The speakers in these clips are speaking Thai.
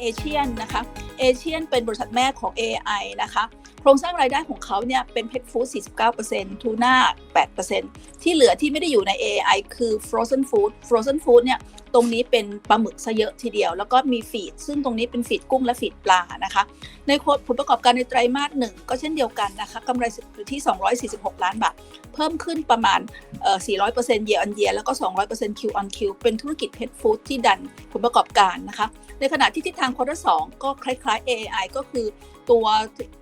เอเชียนนะคะเอเชียนเป็นบริษัทแม่ของ AI นะคะโครงสร้างรายได้ของเขาเนี่ยเป็นเพ t ฟู้ด49%ทูน่า8%ที่เหลือที่ไม่ได้อยู่ใน AI คือ frozen food frozen food เนี่ย ตรงนี้เป็นปลาหมึกซะเยอะทีเดียว แล้วก็มีฟีด ซึ่งตรงนี้เป็นฟีดกุ้งและฟีดปลานะคะ ในผลประกอบการในไตรมาสหนึ่งก็เช่นเดียวกันนะคะกำไรอยู่ที่ 246 ล้านบาท เพิ่มขึ้นประมาณเอ่อ400% year on year แล้วก็ 200% Q on Q เป็นธุรกิจ pet food ที่ดันผลประกอบการนะคะ ในขณะที่ทิศทางควอเตอร์สก็คล้ายๆ AI ก็คือตัว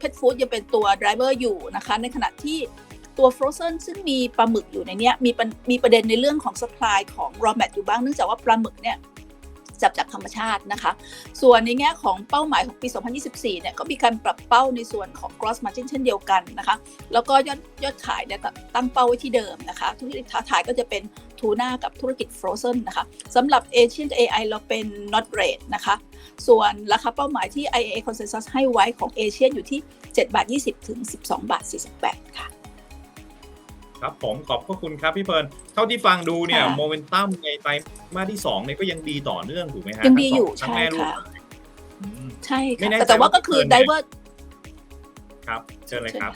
pet food ยังเป็นตัว driver อยู่นะคะ ในขณะที่ ตัว frozen ซึ่งมีปลาหมึกอยู่ในนี้มีปัญมีประเด็นในเรื่องของ supply ของ raw mat อยู่บ้างเนื่องจากว่าปลาหมึกเนี่ยจับจากธรรมชาตินะคะ ส่วนในแง่ของเป้าหมายของปี 2024 เนี่ย ก็มีการปรับเป้าในส่วนของ gross margin เช่นเดียวกันนะคะ แล้วก็ยอดยอดขายเนี่ยตั้งเป้าไว้ที่เดิมนะคะ ธุรกิจท้าทายก็จะเป็นทูน่ากับธุรกิจ frozen นะคะ สำหรับ Asian AI เราเป็น not rate นะคะ ส่วนราคาเป้าหมายที่ IAA Consensus ให้ไว้ของ Asian อยู่ที่ 7 บาท 20 ถึง 12 บาท 48 ค่ะ ครับผมขอบพระคุณครับพี่เพิร์นเท่าที่ฟังดูเนี่ยค่ะโมเมนตัมในไตรมาสที่2เนี่ยก็ยังดีต่อเนื่องถูกไหมฮะยังดีอยู่ทั้งสใช่แม่ลูกค่ะ อืม ใช่ไม่ค่ะแน่ใจแต่ว่าว่าก็คือเกินไหม diver ครับเชิญเลยครับ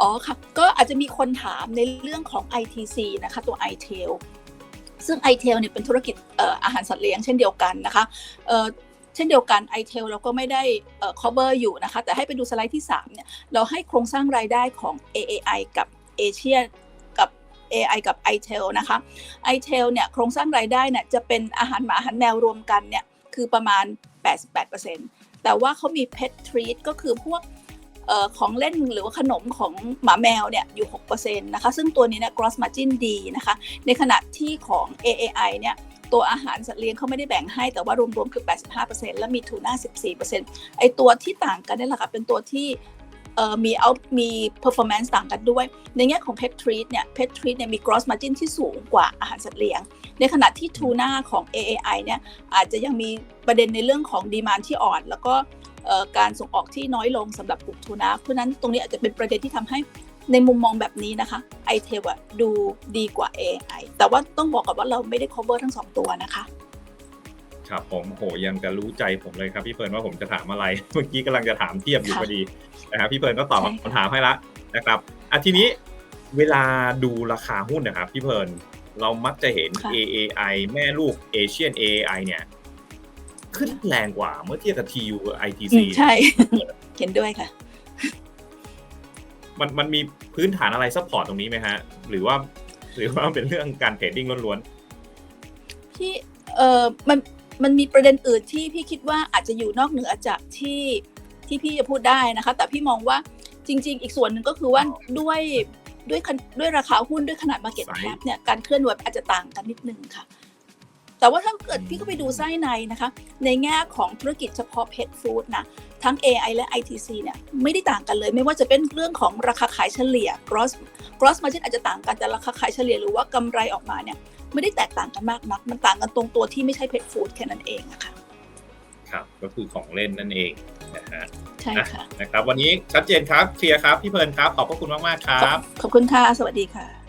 อ๋อค่ะ ก็อาจจะมีคนถามในเรื่องของ ITC นะคะ ตัว iTail ซึ่ง iTail เนี่ยเป็นธุรกิจเอ่ออาหารสัตว์เลี้ยงเช่นเดียวกันนะคะเอ่อ เช่นเดียวกัน iTail เราก็ไม่ได้ cover อยู่นะคะ แต่ให้ไปดูสไลด์ที่ 3 เนี่ย เราให้โครงสร้างรายได้ของ AAI กับ Asia กับ AI กับ iTail นะคะ iTail เนี่ยโครงสร้างรายได้เนี่ยจะเป็นอาหารหมาอาหารแมวรวมกันเนี่ยคือประมาณ 88%แต่ว่าเขามี Pet Treat ก็คือพวกออของเล่นหรือว่าขนมของหมาแมวเนี่ยอยู่ 6%นะคะ ซึ่งตัวนี้เนี่ย gross margin ดีนะคะ ในขณะที่ของ AAI เนี่ย ตัวอาหารสัตว์เลี้ยงเขาไม่ได้แบ่งให้แต่ว่ารวมๆคือ 85%แล้วมีทูน่า 14%ไอตัวที่ต่างกันนี่แหละค่ะเป็นตัวที่มีเอามี performance ต่างกันด้วย ในแง่ของ pet treat เนี่ย pet treat เนี่ยมี gross margin ที่สูงกว่าอาหารสัตว์เลี้ยง ในขณะที่ทูน่าของ AAI เนี่ยอาจจะยังมีประเด็นในเรื่องของดีมานที่อ่อน แล้วก็การส่งออกที่น้อยลงสำหรับกลุ่มทูน่าเพราะนั้นตรงนี้อาจจะเป็นประเด็นที่ทำให้ ในมุมมองแบบนี้นะคะ i t e l อะดูดีกว่า AI แต่ว่าต้องบอกกับว่าเราไม่ได้ cover ทั้งสองตัวนะคะครับผมโหยังจะรู้ใจผมเลยครับพี่เพิร์นว่าผมจะถามอะไร เมื่อกี้กำลังจะถามเทียบอยู่ค่ะพอดีนะครับพี่เพิร์นก็ตอบใช่ค่ะคำถามให้ละนะครับอะทีนี้เวลาดูราคาหุ้นนะครับพี่เพิร์นเรามักจะเห็น AAI แม่ลูก Asian AAI เนี่ย ขึ้นแรงกว่าเมื่อเทียบกับ TU กับ ITC อืมใช่ เห็นด้วยค่ะ มันมันมีพื้นฐานอะไรซัพพอร์ตตรงนี้ไหมฮะ หรือว่า หรือว่าเป็นเรื่องการเทรดดิ้งล้วนที่เออมันมันมีประเด็นอื่นที่พี่คิดว่าอาจจะอยู่นอกเหนือจากที่ที่พี่จะพูดได้นะคะ แต่พี่มองว่าจริง ๆ อีกส่วนหนึ่งก็คือว่าด้วยด้วยขนด้วยราคาหุ้นด้วยขนาด Market Cap เนี่ยการเคลื่อนไหวอาจจะต่างกันนิดนึงค่ะ แต่ว่าถ้าเกิดพี่ก็ไปดูไส้ในนะคะ ในแง่ของธุรกิจเฉพาะ Pet Food นะทั้ง AI และ ITC เนี่ยไม่ได้ต่างกันเลย ไม่ว่าจะเป็นเรื่องของราคาขายเฉลี่ย gross gross margin อาจจะต่างกันแต่ราคาขายเฉลี่ยหรือว่ากำไรออกมาเนี่ยไม่ได้แตกต่างกันมากนัก มันต่างกันตรงตัวที่ไม่ใช่ pet food แค่นั้นเองอะค่ะๆครับก็คือของเล่นนั่นเองนะฮะใช่ค่ะนะครับ วันนี้ชัดเจนครับเคลียร์ครับพี่เพิร์นครับ ขอบพระคุณมากๆครับ ขอบคุณค่ะ สวัสดีค่ะ